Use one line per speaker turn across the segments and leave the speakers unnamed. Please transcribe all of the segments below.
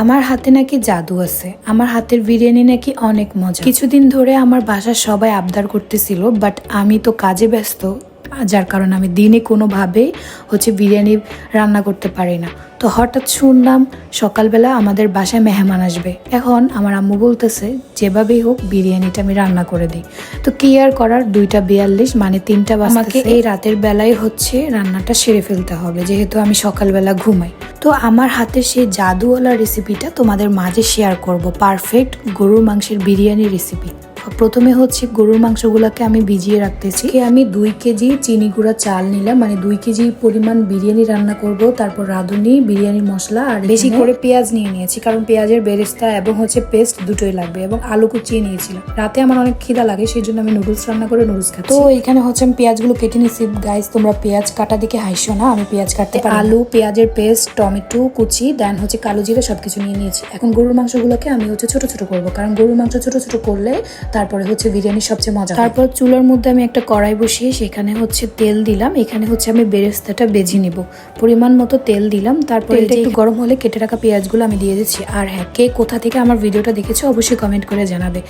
আমার হাতে নাকি জাদু আছে। আমার হাতের বিরিয়ানি নাকি অনেক মজা কিছুদিন ধরে আমার বাসার সবাই আবদার করতেছিল বাট আমি তো কাজে ব্যস্ত যার কারণে আমি দিনে কোনোভাবে হচ্ছে বিরিয়ানি রান্না করতে পারি না। তো হঠাৎ শুনলাম সকালবেলা আমাদের বাসায় মেহমান আসবে। এখন আমার আম্মু বলতেছে, যেভাবেই হোক বিরিয়ানিটা আমি রান্না করে দিই। তো কি আর করার দুইটা বিয়াল্লিশ মানে তিনটা আমাকে এই রাতের বেলায় হচ্ছে রান্নাটা সেরে ফেলতে হবে, যেহেতু আমি সকালবেলা ঘুমাই। তো আমার হাতের সেই জাদুওয়ালা রেসিপিটা তোমাদের মাঝে শেয়ার করব পারফেক্ট গরুর মাংসের বিরিয়ানি রেসিপি প্রথমে হচ্ছে গরুর মাংসগুলোকে আমি ভিজিয়ে রাখতেছি। আমি দুই কেজি চিনি গুঁড়া চাল নিলাম মানে দুই কেজি পরিমাণ বিরিয়ানি রান্না করব তারপর রাঁধুনি বিরিয়ানি মশলা আর বেশি করে পেঁয়াজ নিয়ে নিয়েছি কারণ পেঁয়াজের বেরেস্তা এবং হচ্ছে পেস্ট দুটোই লাগবে এবং আলু কুচিয়ে নিয়েছিলাম। রাতে আমার অনেক খিদা লাগে সেই জন্য আমি নুডলস রান্না করে নুডলস খাচ্ছি। তো এখানে হচ্ছে আমি পেঁয়াজগুলো কেটে নিয়েছি গাইস তোমরা পেঁয়াজ কাটা দিকে হাইসো না আমি পেঁয়াজ কাটতে পারি আলু পেঁয়াজের পেস্ট টমেটো কুচি দেন হচ্ছে কালো জিরে সবকিছু নিয়ে নিয়েছি। এখন গরুর মাংসগুলোকে আমি হচ্ছে ছোট ছোট করব কারণ গরুর মাংস ছোট ছোট করলে তারপরে হচ্ছে বিরিয়ানি সবচেয়ে মজা তারপর চুলার মধ্যে আমি একটা কড়াই বসিয়ে সেখানে হচ্ছে তেল দিলাম। এখানে হচ্ছে আমি বেরেস্তাটা বেজে নিব। পরিমাণ মতো তেল দিলাম। তারপরে এটা একটু গরম হলে কেটে রাখা পেঁয়াজগুলো আমি দিয়ে দিচ্ছি। আর হ্যাঁ কে কোথা থেকে আমার ভিডিওটা দেখেছ অবশ্যই কমেন্ট করে জানাবে।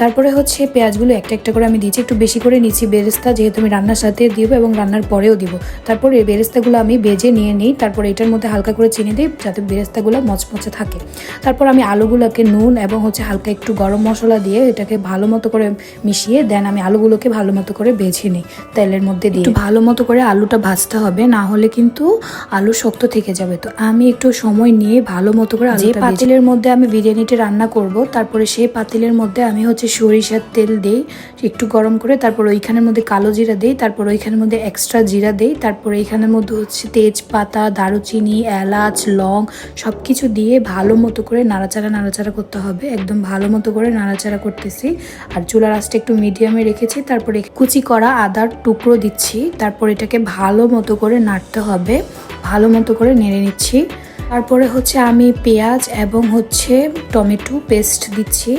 তারপরে হচ্ছে পেঁয়াজগুলো একটা একটা করে আমি দিয়েছি একটু বেশি করে নিচ্ছি বেরেস্তা যেহেতু আমি রান্নার সাথে দিব এবং রান্নার পরেও দিব। তারপর এই বেরেস্তাগুলো আমি বেজে নিয়ে নিই তারপর এটার মধ্যে হালকা করে চিনি দিই যাতে বেরেস্তাগুলো মচমচে থাকে। তারপর আমি আলুগুলোকে নুন এবং হচ্ছে হালকা একটু গরম মশলা দিয়ে এটাকে ভালো মতো করে মিশিয়ে দেন আমি আলুগুলোকে ভালো মতো করে বেছে নিই তেলের মধ্যে দিয়ে। ভালো মতো করে আলুটা ভাজতে হবে না হলে কিন্তু আলু শক্ত থেকে যাবে। তো আমি একটু সময় নিয়ে ভালো মতো করে যে পাতিলের মধ্যে আমি বিরিয়ানিটা রান্না করব তারপরে সেই পাতিলের মধ্যে আমি হচ্ছে সরিষার তেল দেই, একটু গরম করে, তারপর ওইখানের মধ্যে কালো জিরা দেই, তারপর ওইখানের মধ্যে এক্সট্রা জিরা দেই, তারপর এইখানের মধ্যে হচ্ছে তেজপাতা, দারুচিনি, এলাচ, লং সব কিছু দিয়ে ভালো মতো করে নাড়াচাড়া নাড়াচাড়া করতে হবে। একদম ভালো মতো করে নাড়াচাড়া করতেছি। আর চুলার আঁচটা একটু মিডিয়ামে রেখেছি, তারপরে কুচি করা আদার টুকরো দিচ্ছি, তারপর এটাকে ভালো মতো করে নাড়তে হবে। ভালো মতো করে নেড়ে নিচ্ছি। তারপরে হচ্ছে আমি পেঁয়াজ এবং হচ্ছে টমেটো পেস্ট দিচ্ছি।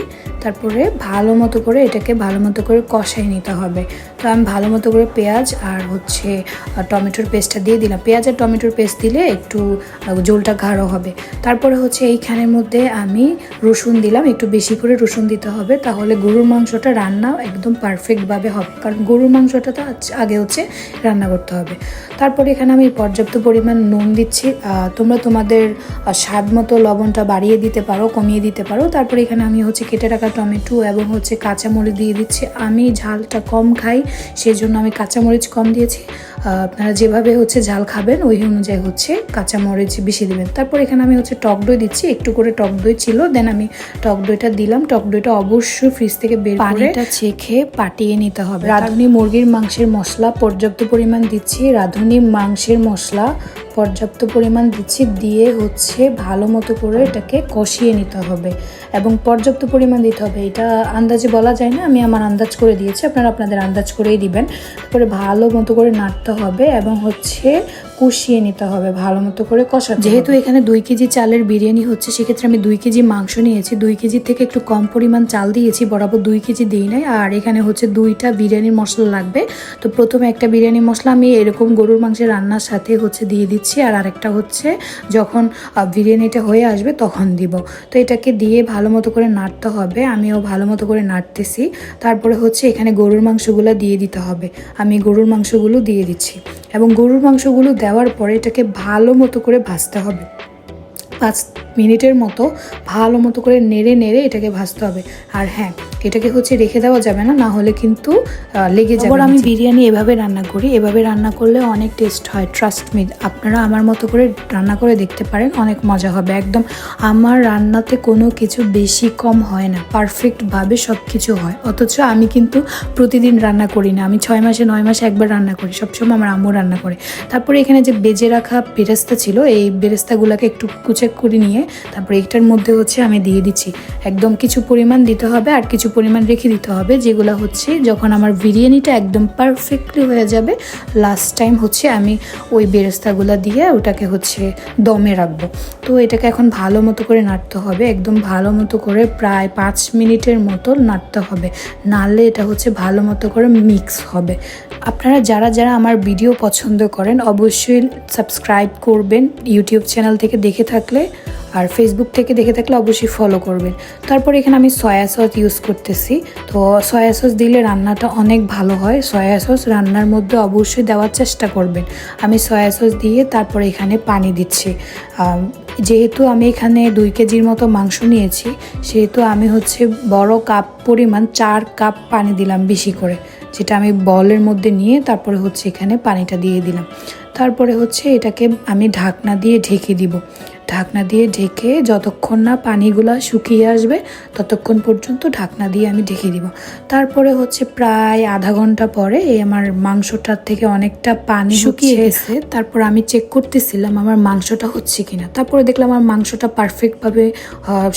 তারপরে ভালো মতো করে এটাকে ভালো মতো করে কষাই নিতে হবে। তো আমি ভালো মতো করে পেঁয়াজ আর হচ্ছে টমেটোর পেস্টটা দিয়ে দিলাম। পেঁয়াজ আর টমেটোর পেস্ট দিলে একটু ঝোলটা গাঢ় হবে। তারপরে হচ্ছে এইখানের মধ্যে আমি রসুন দিলাম। একটু বেশি করে রসুন দিতে হবে। তাহলে গরুর মাংসটা রান্না একদম পারফেক্টভাবে হবে। কারণ গরুর মাংসটা তো আগে হচ্ছে রান্না করতে হবে। তারপরে এখানে আমি পর্যাপ্ত পরিমাণ নুন দিচ্ছি। তোমরা তোমাদের স্বাদ মতো লবণটা বাড়িয়ে দিতে পারো, কমিয়ে দিতে পারো। তারপরে এখানে আমি হচ্ছে কেটে রাখা টমেটো এবং হচ্ছে কাঁচামরিচ দিয়ে দিচ্ছি। আমি ঝালটা কম খাই সেই জন্য আমি কাঁচামরিচ কম দিয়েছি। আপনারা যেভাবে হচ্ছে ঝাল খাবেন ওই অনুযায়ী হচ্ছে কাঁচামরিচ বেশি দেবেন। তারপর এখানে আমি হচ্ছে টক দই দিচ্ছি একটু করে টক দই ছিল দেন আমি টক দইটা দিলাম। টক দইটা অবশ্যই ফ্রিজ থেকে বের করে পানিটা ছেঁকে পাটিয়ে নিতে হবে। রাঁধুনি মুরগির মাংসের মশলা পর্যাপ্ত পরিমাণ দিচ্ছি রাঁধুনি মাংসের মশলা পর্যাপ্ত পরিমাণ দিচ্ছি দিয়ে হচ্ছে ভালো মতো করে এটাকে কষিয়ে নিতে হবে এবং পর্যাপ্ত পরিমাণ দিতে হবে। এটা আন্দাজে বলা যায় না আমি আমার আন্দাজ করে দিয়েছি আপনারা আপনাদের আন্দাজ করেই দিবেন। তারপরে ভালো মতো করে নাড়তে হবে এবং হচ্ছে কষিয়ে নিতে হবে, ভালো মতো করে কষাতে যেহেতু এখানে দুই কেজি চালের বিরিয়ানি হচ্ছে, সেক্ষেত্রে আমি দুই কেজি মাংস নিয়েছি। দুই কেজি থেকে একটু কম পরিমাণ চাল দিয়েছি, বরাবর দুই কেজি দিই নাই। আর এখানে হচ্ছে দুইটা বিরিয়ানির মশলা লাগবে। তো প্রথমে একটা বিরিয়ানি মশলা আমি এরকম গরুর মাংসের রান্নার সাথে হচ্ছে দিয়ে দিচ্ছি। আর আরেকটা হচ্ছে যখন বিরিয়ানিটা হয়ে আসবে তখন দিব। তো এটাকে দিয়ে ভালো মতো করে নাড়তে হবে। আমিও ভালো মতো করে নাড়তেছি। তারপরে হচ্ছে এখানে গরুর মাংসগুলো দিয়ে দিতে হবে। আমি গরুর মাংসগুলো দিয়ে দিচ্ছি। এবং গরুর মাংসগুলো দেওয়ার পরে এটাকে ভালো মতো করে ভাজতে হবে। পাঁচ মিনিটের মতো ভালো মতো করে নেড়ে নেড়ে এটাকে ভাজতে হবে। আর হ্যাঁ এটাকে হচ্ছে রেখে দেওয়া যাবে না না হলে কিন্তু লেগে যাবে আমি বিরিয়ানি এভাবে রান্না করি এভাবে রান্না করলে অনেক টেস্ট হয় ট্রাস্ট মি আপনারা আমার মতো করে রান্না করে দেখতে পারেন অনেক মজা হবে। একদম আমার রান্নাতে কোনো কিছু বেশি কম হয় না পারফেক্টভাবে সব কিছু হয়। অথচ আমি কিন্তু প্রতিদিন রান্না করি না আমি ছয় মাসে নয় মাসে একবার রান্না করি সবসময় আমার আম্মু রান্না করে। তারপরে এখানে যে বেজে রাখা বেরেস্তা ছিল এই বেরেস্তাগুলোকে একটু কুচেক করে নিয়ে তারপরে এটার মধ্যে হচ্ছে আমি দিয়ে দিচ্ছি। একদম কিছু পরিমাণ দিতে হবে আর কিছু পরিমাণ রেখে দিতে হবে, যেগুলো হচ্ছে যখন আমার বিরিয়ানিটা একদম পারফেক্টলি হয়ে যাবে লাস্ট টাইম হচ্ছে আমি ওই বেরেস্তাগুলো দিয়ে ওটাকে হচ্ছে দমে রাখব। তো এটাকে এখন ভালো মতো করে নাড়তে হবে, একদম ভালো মতো করে প্রায় পাঁচ মিনিটের মতো নাড়তে হবে, নাড়লে এটা হচ্ছে ভালো মতো করে মিক্স হবে। আপনারা যারা যারা আমার ভিডিও পছন্দ করেন, অবশ্যই সাবস্ক্রাইব করবেন ইউটিউব চ্যানেল থেকে দেখে থাকলে। আর ফেসবুক থেকে দেখে থাকলে অবশ্যই ফলো করবেন তারপর এখানে আমি সয়া সস ইউজ করতেছি। তো সয়া সস দিলে রান্নাটা অনেক ভালো হয়। সয়া সস রান্নার মধ্যে অবশ্যই দেওয়ার চেষ্টা করবেন। আমি সয়া সস দিয়ে তারপর এখানে পানি দিচ্ছি। যেহেতু আমি এখানে দুই কেজির মতো মাংস নিয়েছি, সেহেতু আমি হচ্ছে বড় কাপ পরিমাণ চার কাপ পানি দিলাম বেশি করে। যেটা আমি বলের মধ্যে নিয়ে তারপরে হচ্ছে এখানে পানিটা দিয়ে দিলাম। তারপরে হচ্ছে এটাকে আমি ঢাকনা দিয়ে ঢেকে দিব। ঢাকনা দিয়ে ঢেকে যতক্ষণ না পানিগুলো শুকিয়ে আসবে ততক্ষণ পর্যন্ত ঢাকনা দিয়ে আমি ঢেকে দিব। তারপরে হচ্ছে প্রায় আধা ঘণ্টা পরে এই আমার মাংসটার থেকে অনেকটা পানি শুকিয়ে গেছে। তারপর আমি চেক করতেছিলাম আমার মাংসটা হচ্ছে কিনা। তারপরে দেখলাম আমার মাংসটা পারফেক্টভাবে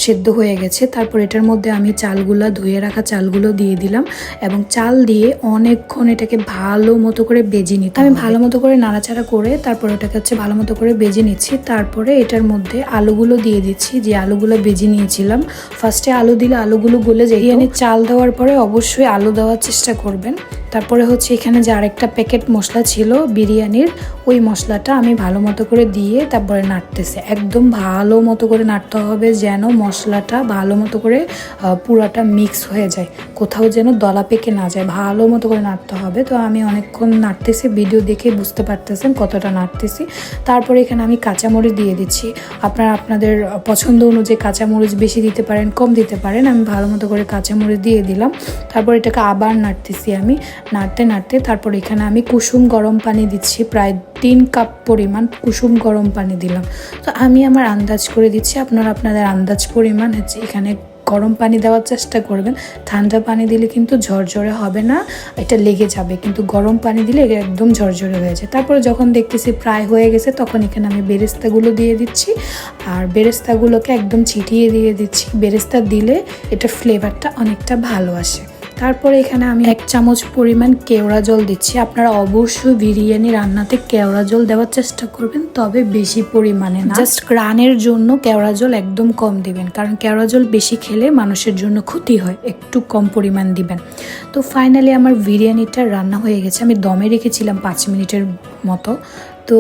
সেদ্ধ হয়ে গেছে। তারপর এটার মধ্যে আমি চালগুলো ধুয়ে রাখা চালগুলো দিয়ে দিলাম এবং চাল দিয়ে অনেকক্ষণ এটাকে ভালো মতো করে বেজে নিতে আমি ভালো মতো করে নাড়াচাড়া করে তারপর ওটাকে হচ্ছে ভালো মতো করে বেজে নিচ্ছি। তারপরে এটার মধ্যে আলুগুলো দিয়ে দিচ্ছি, যে আলুগুলো বেজে নিয়েছিলাম। ফার্স্টে আলু দিলে আলুগুলো গলে যায়। এখানে চাল দেওয়ার পরে অবশ্যই আলু দেওয়ার চেষ্টা করবেন। তারপরে হচ্ছে এখানে যে আরেকটা প্যাকেট মশলা ছিল বিরিয়ানির, ওই মশলাটা আমি ভালো মতো করে দিয়ে তারপরে নাড়তেছে। একদম ভালো মতো করে নাড়তে হবে যেন মশলাটা ভালো মতো করে পুরাটা মিক্স হয়ে যায়। কোথাও যেন দলা পেকে না যায়। ভালো মতো করে নাড়তে হবে। তো আমি অনেকক্ষণ নাড়তেছি ভিডিও দেখে বুঝতে পারতেছেন কতটা নাড়তেছি। তারপরে এখানে আমি কাঁচামরিচ দিয়ে দিচ্ছি। আপনারা আপনাদের পছন্দ অনুযায়ী কাঁচামরিচ বেশি দিতে পারেন, কম দিতে পারেন। আমি ভালো মতো করে কাঁচামরিচ দিয়ে দিলাম। তারপর এটাকে আবার নাড়তেছি আমি। নাড়তে নাড়তে তারপর এখানে আমি কুসুম গরম পানি দিচ্ছি, প্রায় তিন কাপ পরিমাণ কুসুম গরম পানি দিলাম। তো আমি আমার আন্দাজ করে দিচ্ছি, আপনারা আপনাদের আন্দাজ পরিমাণ হচ্ছে এখানে গরম পানি দেওয়ার চেষ্টা করবেন। ঠান্ডা পানি দিলে কিন্তু ঝরঝরে হবে না, এটা লেগে যাবে, কিন্তু গরম পানি দিলে এটা একদম ঝরঝরে হয়ে যায়। তারপরে যখন দেখতেছি প্রায় হয়ে গেছে, তখন এখানে আমি বেরেস্তাগুলো দিয়ে দিচ্ছি, আর বেরেস্তাগুলোকে একদম ছিটিয়ে দিয়ে দিচ্ছি। বেরেস্তা দিলে এটার ফ্লেভারটা অনেকটা ভালো আসে। তারপরে এখানে আমি এক চামচ পরিমাণ কেওড়া জল দিচ্ছি। আপনারা অবশ্যই বিরিয়ানি রান্নাতে কেওড়া জল দেওয়ার চেষ্টা করবেন, তবে বেশি পরিমাণে না। জাস্ট গ্রানের জন্য কেওড়া জল একদম কম দিবেন, কারণ কেওড়া জল বেশি খেলে মানুষের জন্য ক্ষতি হয়, একটু কম পরিমাণ দিবেন। তো ফাইনালি আমার বিরিয়ানিটা রান্না হয়ে গেছে, আমি দমে রেখেছিলাম পাঁচ মিনিটের মতো। তো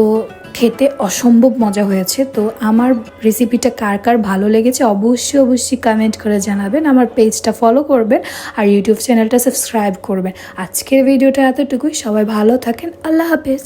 খেতে অসম্ভব মজা হয়েছে। তো আমার রেসিপিটা কার কার ভালো লেগেছে অবশ্যই অবশ্যই কমেন্ট করে জানাবেন। আমার পেজটা ফলো করবেন আর ইউটিউব চ্যানেলটা সাবস্ক্রাইব করবেন। আজকের ভিডিওটা এতটুকুই। সবাই ভালো থাকেন। আল্লাহ হাফেজ।